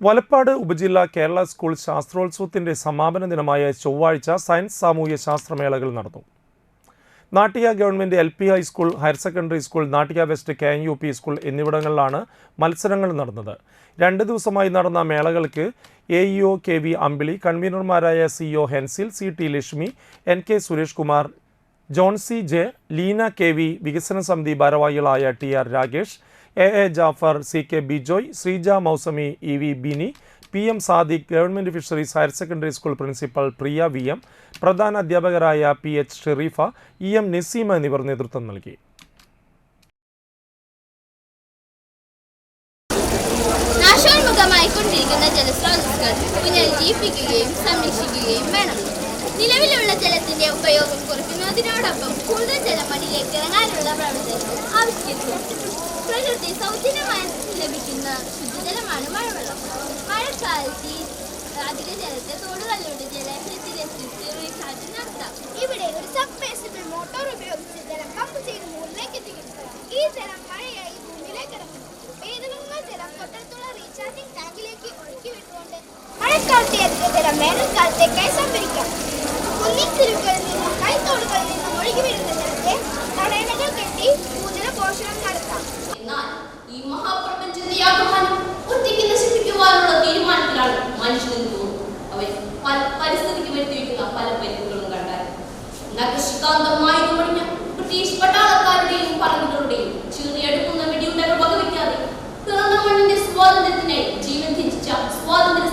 വലപ്പാട് ഉപജില്ല കേരള സ്കൂൾ ശാസ്ത്രോത്സവത്തിന്റെ സമാപന ദിനമായ ചൊവ്വാഴ്ച സയൻസ് സാമൂഹ്യ ശാസ്ത്രമേളകൾ നടന്നു. Nattika government L P high school higher secondary school Nattika west K N U P school എന്നിവിടങ്ങളിലാണ് മത്സരങ്ങൾ നടന്നത്. രണ്ട് ദിവസമായി നടന്ന മേളകൾക്ക് A E O K V Ambili കൺവീനർമാരായ C O Hensil C T Lakshmi N K Suresh Kumar John C. J. Leena K. V. വികസന സമിതി ഭാരവാഹികളായ T. R. Rakesh A. A. Jafar C. K. Bijoy Sreeja Mousami E. V. Bini P. M. Sadiq government fisheries higher secondary school principal Priya V. M. പ്രധാന അധ്യാപകരായ P. H. Sherifa E. M. Naseema എന്നിവർ നേതൃത്വം നൽകി. ജലസ്രോതസ്സുകൾ പുനരുജ്ജീവിപ്പിക്കുകയും സംരക്ഷിക്കുകയും വേണം. നിലവിലുള്ള ജലത്തിന്റെ ഉപയോഗം കുറയ്ക്കുന്നതിനോടൊപ്പം കൂടുതൽ ജലം മണ്ണിലേക്ക് ഇറങ്ങാനുള്ള പ്രവർത്തനം ആവിഷ്കരിക്കുന്നു. പ്രകൃതി സൗജന്യമായി ലഭിക്കുന്ന ശുദ്ധജലമാണ് മഴവെള്ളം. മഴക്കാലത്ത് അധിക ജലത്തെ തോടുകളിലൂടെ ജലത്തിലെത്തിച്ച് റീചാർജ് നടത്താം. ഇവിടെ ഒരു സബ്മേഴ്സിബിൾ മോട്ടോർ ഉപയോഗിച്ച് ജലം പമ്പ് ചെയ്ത് മുകളിലേക്ക് എത്തിക്കുന്നു. ഈ ജലം മഴയായി ഭൂമിയിലേക്ക് ഇറങ്ങുന്നു. പെയ്തിറങ്ങുന്ന ജലം തൊട്ടടുത്തുള്ള റീചാർജിംഗ് ടാങ്കിലേക്ക് ഒഴുക്കി വിട്ടുകൊണ്ട് മഴക്കാലത്തെ ജലം വേനൽക്കാലത്തേക്കായി സംഭരിക്കാം. പോഷണം എന്നാൽ ഈ അവൻ പരിസ്ഥിതിക്ക് കണ്ടാൽ. നഗശികാന്തമായി ജീവൻ ത്യജിച്ച സ്വാതന്ത്ര്യ